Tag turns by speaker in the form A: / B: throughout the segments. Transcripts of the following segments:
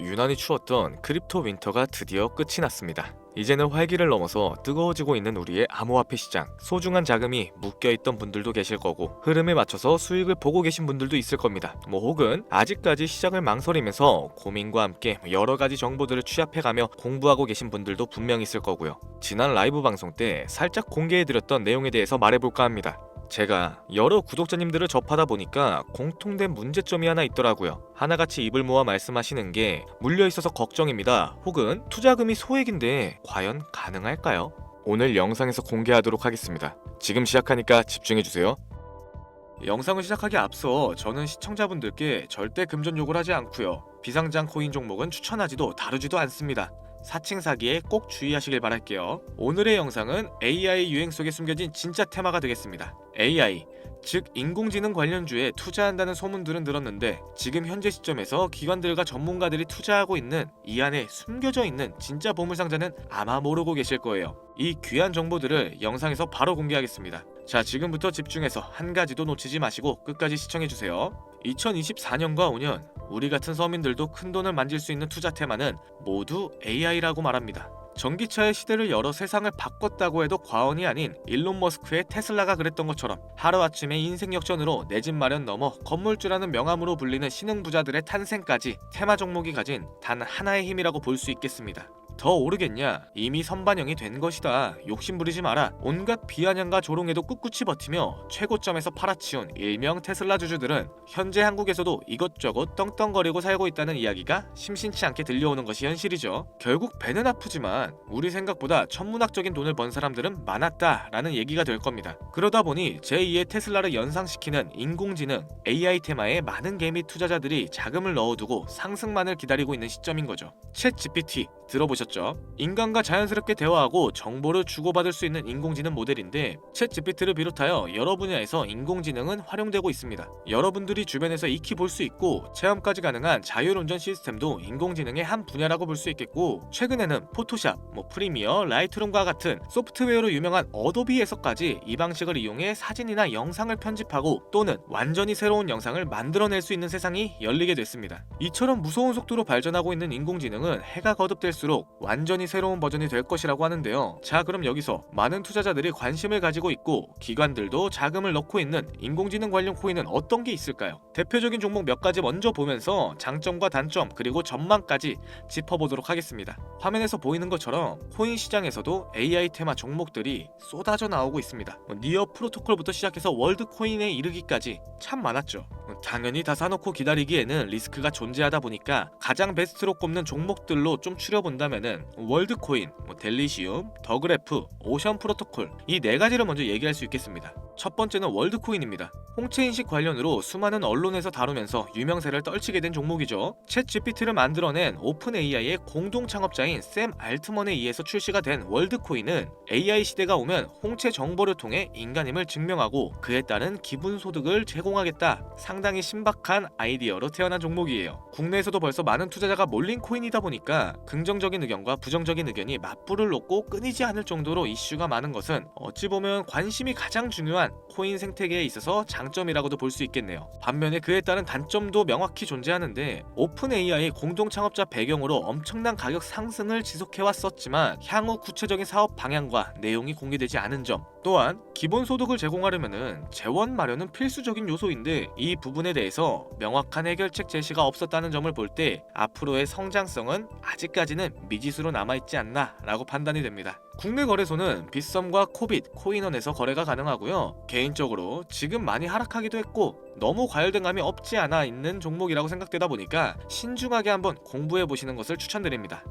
A: 유난히 추웠던 크립토 윈터가 드디어 끝이 났습니다. 이제는 활기를 넘어서 뜨거워지고 있는 우리의 암호화폐 시장. 소중한 자금이 묶여있던 분들도 계실 거고 흐름에 맞춰서 수익을 보고 계신 분들도 있을 겁니다. 뭐 혹은 아직까지 시장을 망설이면서 고민과 함께 여러 가지 정보들을 취합해가며 공부하고 계신 분들도 분명 있을 거고요. 지난 라이브 방송 때 살짝 공개해드렸던 내용에 대해서 말해볼까 합니다. 제가 여러 구독자님들을 접하다 보니까 공통된 문제점이 하나 있더라고요. 하나같이 입을 모아 말씀하시는 게 물려 있어서 걱정입니다. 혹은 투자금이 소액인데 과연 가능할까요? 오늘 영상에서 공개하도록 하겠습니다. 지금 시작하니까 집중해 주세요. 영상을 시작하기 앞서 저는 시청자분들께 절대 금전 요구를 하지 않고요. 비상장 코인 종목은 추천하지도 다루지도 않습니다. 사칭 사기에 꼭 주의하시길 바랄게요. 오늘의 영상은 AI 유행 속에 숨겨진 진짜 테마가 되겠습니다. AI, 즉 인공지능 관련주에 투자한다는 소문들은 들었는데 지금 현재 시점에서 기관들과 전문가들이 투자하고 있는 이 안에 숨겨져 있는 진짜 보물상자는 아마 모르고 계실 거예요. 이 귀한 정보들을 영상에서 바로 공개하겠습니다. 자, 지금부터 집중해서 한 가지도 놓치지 마시고 끝까지 시청해 주세요. 2024년과 5년 우리 같은 서민들도 큰 돈을 만질 수 있는 투자 테마는 모두 AI라고 말합니다. 전기차의 시대를 열어 세상을 바꿨다고 해도 과언이 아닌 일론 머스크의 테슬라가 그랬던 것처럼 하루아침에 인생 역전으로 내 집 마련 넘어 건물주라는 명함으로 불리는 신흥 부자들의 탄생까지 테마 종목이 가진 단 하나의 힘이라고 볼 수 있겠습니다. 더 오르겠냐? 이미 선반영이 된 것이다. 욕심 부리지 마라. 온갖 비아냥과 조롱에도 꿋꿋이 버티며 최고점에서 팔아치운 일명 테슬라 주주들은 현재 한국에서도 이것저것 떵떵거리고 살고 있다는 이야기가 심심치 않게 들려오는 것이 현실이죠. 결국 배는 아프지만 우리 생각보다 천문학적인 돈을 번 사람들은 많았다라는 얘기가 될 겁니다. 그러다 보니 제2의 테슬라를 연상시키는 인공지능 AI 테마에 많은 개미 투자자들이 자금을 넣어두고 상승만을 기다리고 있는 시점인 거죠. 챗 GPT 들어보셨죠? 인간과 자연스럽게 대화하고 정보를 주고받을 수 있는 인공지능 모델인데 챗 GPT를 비롯하여 여러 분야에서 인공지능은 활용되고 있습니다. 여러분들이 주변에서 익히 볼 수 있고 체험까지 가능한 자율운전 시스템도 인공지능의 한 분야라고 볼 수 있겠고 최근에는 포토샵, 뭐 프리미어, 라이트룸과 같은 소프트웨어로 유명한 어도비에서까지 이 방식을 이용해 사진이나 영상을 편집하고 또는 완전히 새로운 영상을 만들어낼 수 있는 세상이 열리게 됐습니다. 이처럼 무서운 속도로 발전하고 있는 인공지능은 해가 거듭될수록 완전히 새로운 버전이 될 것이라고 하는데요. 자, 그럼 여기서 많은 투자자들이 관심을 가지고 있고 기관들도 자금을 넣고 있는 인공지능 관련 코인은 어떤 게 있을까요? 대표적인 종목 몇 가지 먼저 보면서 장점과 단점 그리고 전망까지 짚어보도록 하겠습니다. 화면에서 보이는 것처럼 코인 시장에서도 AI 테마 종목들이 쏟아져 나오고 있습니다. 뭐 니어 프로토콜부터 시작해서 월드 코인에 이르기까지 참 많았죠. 뭐 당연히 다 사놓고 기다리기에는 리스크가 존재하다 보니까 가장 베스트로 꼽는 종목들로 좀 추려본다면 은 월드코인, 뭐 델리시움, 더그래프, 오션 프로토콜 이 네 가지를 먼저 얘기할 수 있겠습니다. 첫 번째는 월드코인입니다. 홍채 인식 관련으로 수많은 언론에서 다루면서 유명세를 떨치게 된 종목이죠. 챗 GPT를 만들어낸 오픈 AI의 공동 창업자인 샘 알트먼에 의해서 출시가 된 월드코인은 AI 시대가 오면 홍채 정보를 통해 인간임을 증명하고 그에 따른 기분 소득을 제공하겠다. 상당히 신박한 아이디어로 태어난 종목이에요. 국내에서도 벌써 많은 투자자가 몰린 코인이다 보니까 긍정적인 의견과 부정적인 의견이 맞불을 놓고 끊이지 않을 정도로 이슈가 많은 것은 어찌 보면 관심이 가장 중요한 코인 생태계에 있어서 장점이라고도 볼 수 있겠네요. 반면에 그에 따른 단점도 명확히 존재하는데 오픈 AI 공동 창업자 배경으로 엄청난 가격 상승을 지속해 왔었지만 향후 구체적인 사업 방향과 내용이 공개되지 않은 점 또한 기본 소득을 제공하려면은 재원 마련은 필수적인 요소인데 이 부분에 대해서 명확한 해결책 제시가 없었다는 점을 볼 때 앞으로의 성장성은 아직까지는 미지수로 남아있지 않나라고 판단이 됩니다. 국내 거래소는 빗썸과 코빗, 코인원에서 거래가 가능하고요. 개인적으로 지금 많이 하락하기도 했고 너무 과열된 감이 없지 않아 있는 종목이라고 생각되다 보니까 신중하게 한번 공부해 보시는 것을 추천드립니다.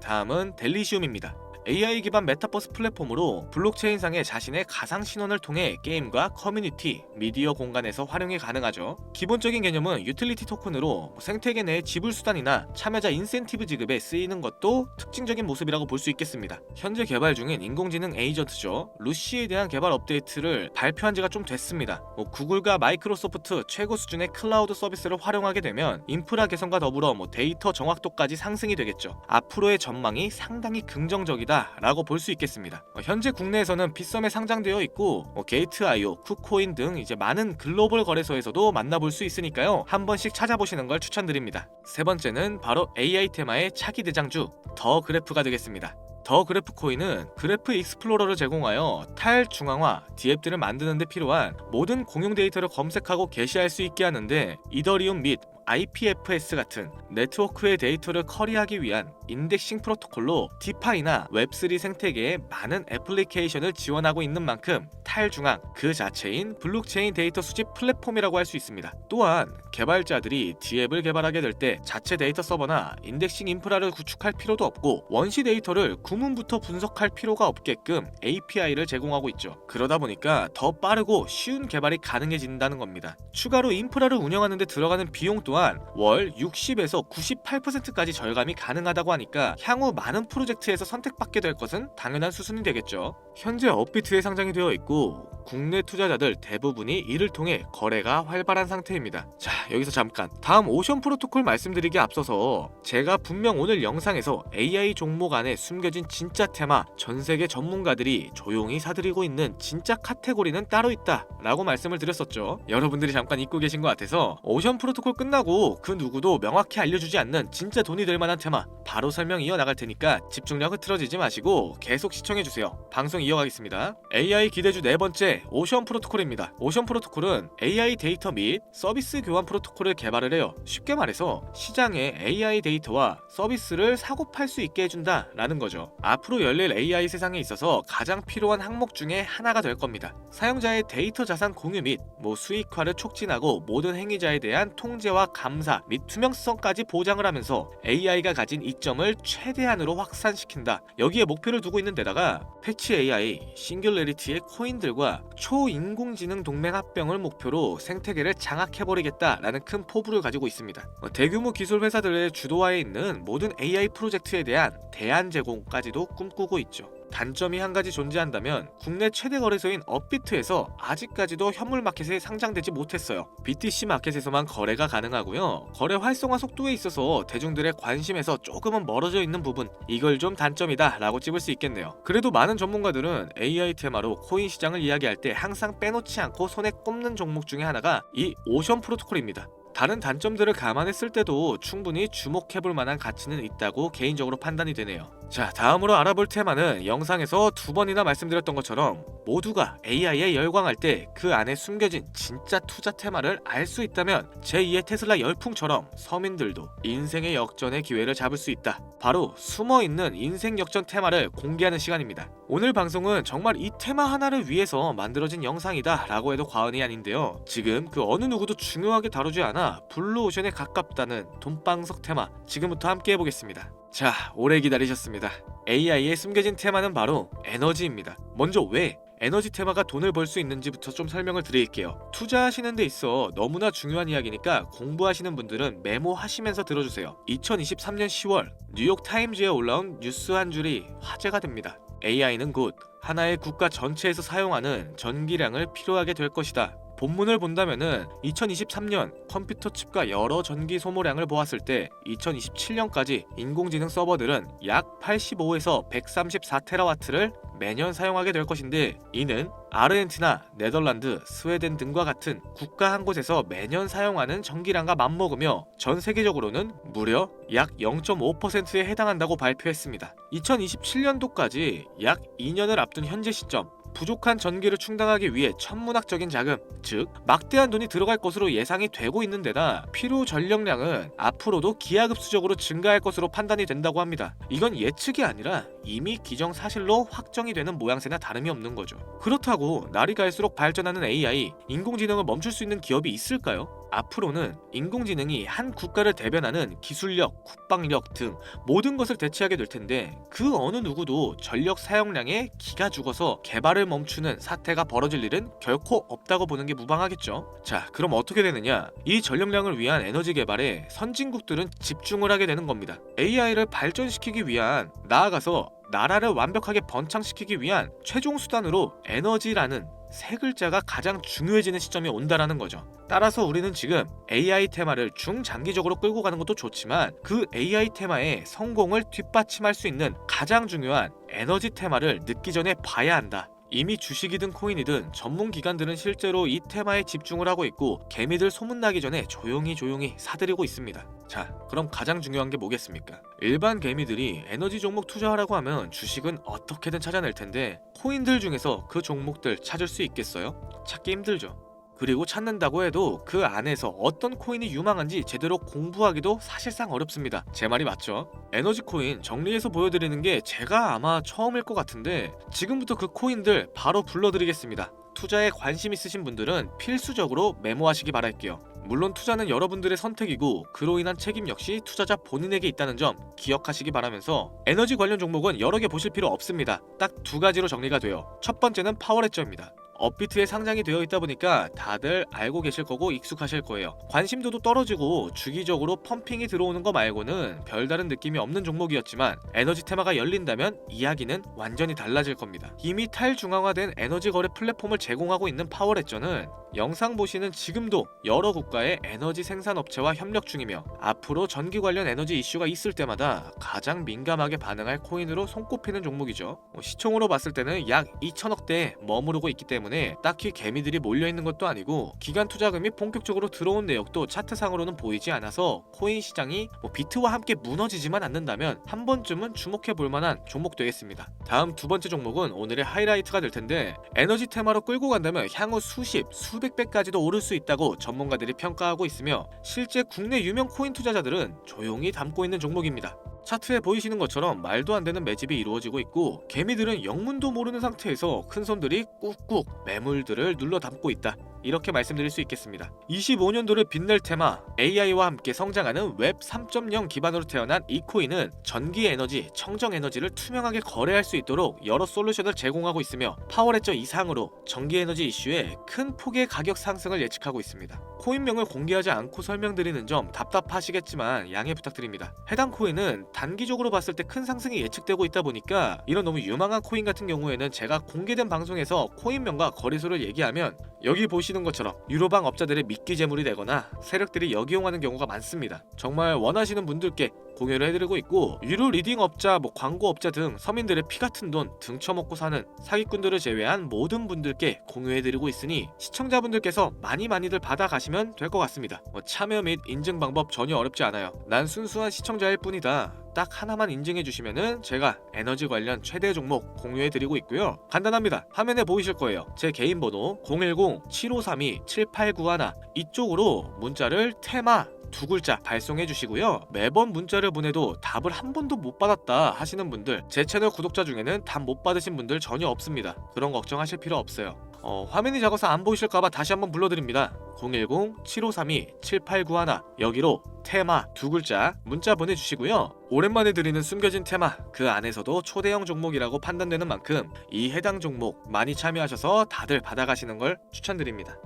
A: 다음은 델리시움입니다. AI 기반 메타버스 플랫폼으로 블록체인상의 자신의 가상 신원을 통해 게임과 커뮤니티, 미디어 공간에서 활용이 가능하죠. 기본적인 개념은 유틸리티 토큰으로 생태계 내의 지불 수단이나 참여자 인센티브 지급에 쓰이는 것도 특징적인 모습이라고 볼 수 있겠습니다. 현재 개발 중인 인공지능 에이전트죠. 루시에 대한 개발 업데이트를 발표한 지가 좀 됐습니다. 뭐 구글과 마이크로소프트 최고 수준의 클라우드 서비스를 활용하게 되면 인프라 개선과 더불어 뭐 데이터 정확도까지 상승이 되겠죠. 앞으로의 전망이 상당히 긍정적이다. 테마다라고 볼 수 있겠습니다. 어, 현재 국내에서는 빗썸에 상장되어 있고 어, 게이트.io, 쿠코인 등 이제 많은 글로벌 거래소에서도 만나볼 수 있으니까요. 한 번씩 찾아보시는 걸 추천드립니다. 세 번째는 바로 AI 테마의 차기 대장주 더 그래프가 되겠습니다. 더 그래프 코인은 그래프 익스플로러를 제공하여 탈 중앙화 디앱들을 만드는 데 필요한 모든 공용 데이터를 검색하고 게시할 수 있게 하는데 이더리움 및 IPFS 같은 네트워크의 데이터를 커리하기 위한 인덱싱 프로토콜로 디파이나 웹3 생태계의 많은 애플리케이션을 지원하고 있는 만큼 탈중앙 그 자체인 블록체인 데이터 수집 플랫폼이라고 할 수 있습니다. 또한 개발자들이 디앱을 개발하게 될 때 자체 데이터 서버나 인덱싱 인프라를 구축할 필요도 없고 원시 데이터를 구문부터 분석할 필요가 없게끔 API를 제공하고 있죠. 그러다 보니까 더 빠르고 쉬운 개발이 가능해진다는 겁니다. 추가로 인프라를 운영하는 데 들어가는 비용 또한 월 60에서 98%까지 절감이 가능하다고 하니까 향후 많은 프로젝트에서 선택받게 될 것은 당연한 수순이 되겠죠. 현재 업비트에 상장이 되어 있고 국내 투자자들 대부분이 이를 통해 거래가 활발한 상태입니다. 자, 여기서 잠깐 다음 오션 프로토콜 말씀드리기 앞서서 제가 분명 오늘 영상에서 AI 종목 안에 숨겨진 진짜 테마 전 세계 전문가들이 조용히 사들이고 있는 진짜 카테고리는 따로 있다 라고 말씀을 드렸었죠. 여러분들이 잠깐 잊고 계신 것 같아서 오션 프로토콜 끝나고 그 누구도 명확히 알려주지 않는 진짜 돈이 될 만한 테마 바로 설명 이어나갈 테니까 집중력 흐트러지지 마시고 계속 시청해주세요. 방송 이어가겠습니다. AI 기대주 네 번째 오션 프로토콜입니다. 오션 프로토콜은 AI 데이터 및 서비스 교환 프로토콜을 개발을 해요. 쉽게 말해서 시장에 AI 데이터와 서비스를 사고 팔 수 있게 해준다라는 거죠. 앞으로 열릴 AI 세상에 있어서 가장 필요한 항목 중에 하나가 될 겁니다. 사용자의 데이터 자산 공유 및 뭐 수익화를 촉진하고 모든 행위자에 대한 통제와 감사 및 투명성까지 보장을 하면서 AI가 가진 이점을 최대한으로 확산시킨다. 여기에 목표를 두고 있는 데다가 패치 AI, 싱귤레리티의 코인들과 초인공지능 동맹 합병을 목표로 생태계를 장악해버리겠다라는 큰 포부를 가지고 있습니다. 어, 대규모 기술 회사들의 주도하에 있는 모든 AI 프로젝트에 대한 대안 제공까지도 꿈꾸고 있죠. 단점이 한 가지 존재한다면 국내 최대 거래소인 업비트에서 아직까지도 현물 마켓에 상장되지 못했어요. BTC 마켓에서만 거래가 가능하고요. 거래 활성화 속도에 있어서 대중들의 관심에서 조금은 멀어져 있는 부분 이걸 좀 단점이다 라고 찝을 수 있겠네요. 그래도 많은 전문가들은 AI 테마로 코인 시장을 이야기할 때 항상 빼놓지 않고 손에 꼽는 종목 중에 하나가 이 오션 프로토콜입니다. 다른 단점들을 감안했을 때도 충분히 주목해볼 만한 가치는 있다고 개인적으로 판단이 되네요. 자, 다음으로 알아볼 테마는 영상에서 두 번이나 말씀드렸던 것처럼 모두가 AI에 열광할 때 그 안에 숨겨진 진짜 투자 테마를 알 수 있다면 제2의 테슬라 열풍처럼 서민들도 인생의 역전의 기회를 잡을 수 있다. 바로 숨어 있는 인생 역전 테마를 공개하는 시간입니다. 오늘 방송은 정말 이 테마 하나를 위해서 만들어진 영상이다 라고 해도 과언이 아닌데요. 지금 그 어느 누구도 중요하게 다루지 않아 블루오션에 가깝다는 돈방석 테마 지금부터 함께 해보겠습니다. 자, 오래 기다리셨습니다. AI의 숨겨진 테마는 바로 에너지입니다. 먼저 왜 에너지 테마가 돈을 벌 수 있는지부터 좀 설명을 드릴게요. 투자하시는 데 있어 너무나 중요한 이야기니까 공부하시는 분들은 메모하시면서 들어주세요. 2023년 10월 뉴욕 타임즈에 올라온 뉴스 한 줄이 화제가 됩니다. AI는 곧 하나의 국가 전체에서 사용하는 전기량을 필요하게 될 것이다. 본문을 본다면은 2023년 컴퓨터 칩과 여러 전기 소모량을 보았을 때 2027년까지 인공지능 서버들은 약 85에서 134테라와트를 매년 사용하게 될 것인데 이는 아르헨티나, 네덜란드, 스웨덴 등과 같은 국가 한 곳에서 매년 사용하는 전기량과 맞먹으며 전 세계적으로는 무려 약 0.5%에 해당한다고 발표했습니다. 2027년도까지 약 2년을 앞둔 현재 시점 부족한 전기를 충당하기 위해 천문학적인 자금, 즉 막대한 돈이 들어갈 것으로 예상이 되고 있는 데다 필요 전력량은 앞으로도 기하급수적으로 증가할 것으로 판단이 된다고 합니다. 이건 예측이 아니라 이미 기정 사실로 확정이 되는 모양새나 다름이 없는 거죠. 그렇다고 날이 갈수록 발전하는 AI, 인공지능을 멈출 수 있는 기업이 있을까요? 앞으로는 인공지능이 한 국가를 대변하는 기술력, 국방력 등 모든 것을 대체하게 될 텐데 그 어느 누구도 전력 사용량에 기가 죽어서 개발을 멈추는 사태가 벌어질 일은 결코 없다고 보는 게 무방하겠죠. 자, 그럼 어떻게 되느냐? 이 전력량을 위한 에너지 개발에 선진국들은 집중을 하게 되는 겁니다. AI를 발전시키기 위한 나아가서 나라를 완벽하게 번창시키기 위한 최종 수단으로 에너지라는 세 글자가 가장 중요해지는 시점이 온다라는 거죠. 따라서 우리는 지금 AI 테마를 중장기적으로 끌고 가는 것도 좋지만 그 AI 테마의 성공을 뒷받침할 수 있는 가장 중요한 에너지 테마를 늦기 전에 봐야 한다. 이미 주식이든 코인이든 전문 기관들은 실제로 이 테마에 집중을 하고 있고 개미들 소문나기 전에 조용히 조용히 사들이고 있습니다. 자, 그럼 가장 중요한 게 뭐겠습니까? 일반 개미들이 에너지 종목 투자하라고 하면 주식은 어떻게든 찾아낼 텐데 코인들 중에서 그 종목들 찾을 수 있겠어요? 찾기 힘들죠. 그리고 찾는다고 해도 그 안에서 어떤 코인이 유망한지 제대로 공부하기도 사실상 어렵습니다. 제 말이 맞죠? 에너지 코인 정리해서 보여드리는 게 제가 아마 처음일 것 같은데 지금부터 그 코인들 바로 불러드리겠습니다. 투자에 관심 있으신 분들은 필수적으로 메모하시기 바랄게요. 물론 투자는 여러분들의 선택이고 그로 인한 책임 역시 투자자 본인에게 있다는 점 기억하시기 바라면서 에너지 관련 종목은 여러 개 보실 필요 없습니다. 딱 두 가지로 정리가 돼요. 첫 번째는 파워레저입니다. 업비트에 상장이 되어 있다 보니까 다들 알고 계실 거고 익숙하실 거예요. 관심도도 떨어지고 주기적으로 펌핑이 들어오는 거 말고는 별다른 느낌이 없는 종목이었지만 에너지 테마가 열린다면 이야기는 완전히 달라질 겁니다. 이미 탈중앙화된 에너지 거래 플랫폼을 제공하고 있는 파워레저는 영상 보시는 지금도 여러 국가의 에너지 생산 업체와 협력 중이며 앞으로 전기 관련 에너지 이슈가 있을 때마다 가장 민감하게 반응할 코인으로 손꼽히는 종목이죠. 뭐 시총으로 봤을 때는 약 2천억대에 머무르고 있기 때문에 딱히 개미들이 몰려 있는 것도 아니고 기간 투자금이 본격적으로 들어온 내역도 차트상으로는 보이지 않아서 코인 시장이 뭐 비트와 함께 무너지지만 않는다면 한 번쯤은 주목해 볼 만한 종목 되겠습니다. 다음 두 번째 종목은 오늘의 하이라이트가 될 텐데 에너지 테마로 끌고 간다면 향후 수십, 수백 배까지도 오를 수 있다고 전문가들이 평가하고 있으며 실제 국내 유명 코인 투자자들은 조용히 담고 있는 종목입니다. 차트에 보이시는 것처럼 말도 안 되는 매집이 이루어지고 있고 개미들은 영문도 모르는 상태에서 큰 손들이 꾹꾹 매물들을 눌러 담고 있다. 이렇게 말씀드릴 수 있겠습니다. 25년도를 빛낼 테마 AI와 함께 성장하는 웹 3.0 기반으로 태어난 이 코인은 전기 에너지, 청정 에너지를 투명하게 거래할 수 있도록 여러 솔루션을 제공하고 있으며 파워레저 이상으로 전기 에너지 이슈에 큰 폭의 가격 상승을 예측하고 있습니다. 코인명을 공개하지 않고 설명드리는 점 답답하시겠지만 양해 부탁드립니다. 해당 코인은 단기적으로 봤을 때 큰 상승이 예측되고 있다 보니까 이런 너무 유망한 코인 같은 경우에는 제가 공개된 방송에서 코인명과 거래소를 얘기하면 여기 보시는 것처럼 유로방 업자들의 미끼 재물이 되거나 세력들이 역이용하는 경우가 많습니다. 정말 원하시는 분들께 공유를 해드리고 있고 유료 리딩 업자, 뭐 광고 업자 등 서민들의 피 같은 돈 등쳐먹고 사는 사기꾼들을 제외한 모든 분들께 공유해드리고 있으니 시청자분들께서 많이 많이들 받아가시면 될 것 같습니다. 뭐 참여 및 인증 방법 전혀 어렵지 않아요. 난 순수한 시청자일 뿐이다. 딱 하나만 인증해 주시면은 제가 에너지 관련 최대 종목 공유해 드리고 있고요. 간단합니다. 화면에 보이실 거예요. 제 개인 번호 010-7532-7891 이쪽으로 문자를 테마 두 글자 발송해 주시고요. 매번 문자를 보내도 답을 한 번도 못 받았다 하시는 분들 제 채널 구독자 중에는 답 못 받으신 분들 전혀 없습니다. 그런 걱정하실 필요 없어요. 어, 화면이 작아서 안 보이실까봐 다시 한번 불러드립니다. 010-7532-7891 여기로 테마 두 글자 문자 보내주시고요. 오랜만에 드리는 숨겨진 테마 그 안에서도 초대형 종목이라고 판단되는 만큼 이 해당 종목 많이 참여하셔서 다들 받아가시는 걸 추천드립니다.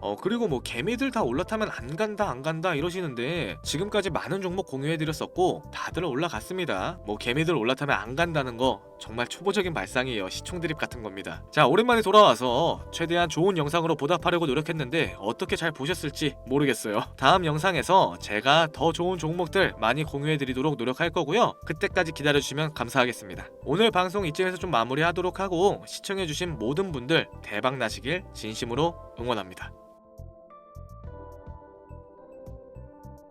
A: 어 그리고 뭐 개미들 다 올라타면 안 간다 안 간다 이러시는데 지금까지 많은 종목 공유해드렸었고 다들 올라갔습니다. 뭐 개미들 올라타면 안 간다는 거 정말 초보적인 발상이에요. 시총 드립 같은 겁니다. 자 오랜만에 돌아와서 최대한 좋은 영상으로 보답하려고 노력했는데 어떻게 잘 보셨을지 모르겠어요. 다음 영상에서 제가 더 좋은 종목들 많이 공유해드리도록 노력할 거고요. 그때까지 기다려주시면 감사하겠습니다. 오늘 방송 이쯤에서 좀 마무리하도록 하고 시청해주신 모든 분들 대박 나시길 진심으로 응원합니다.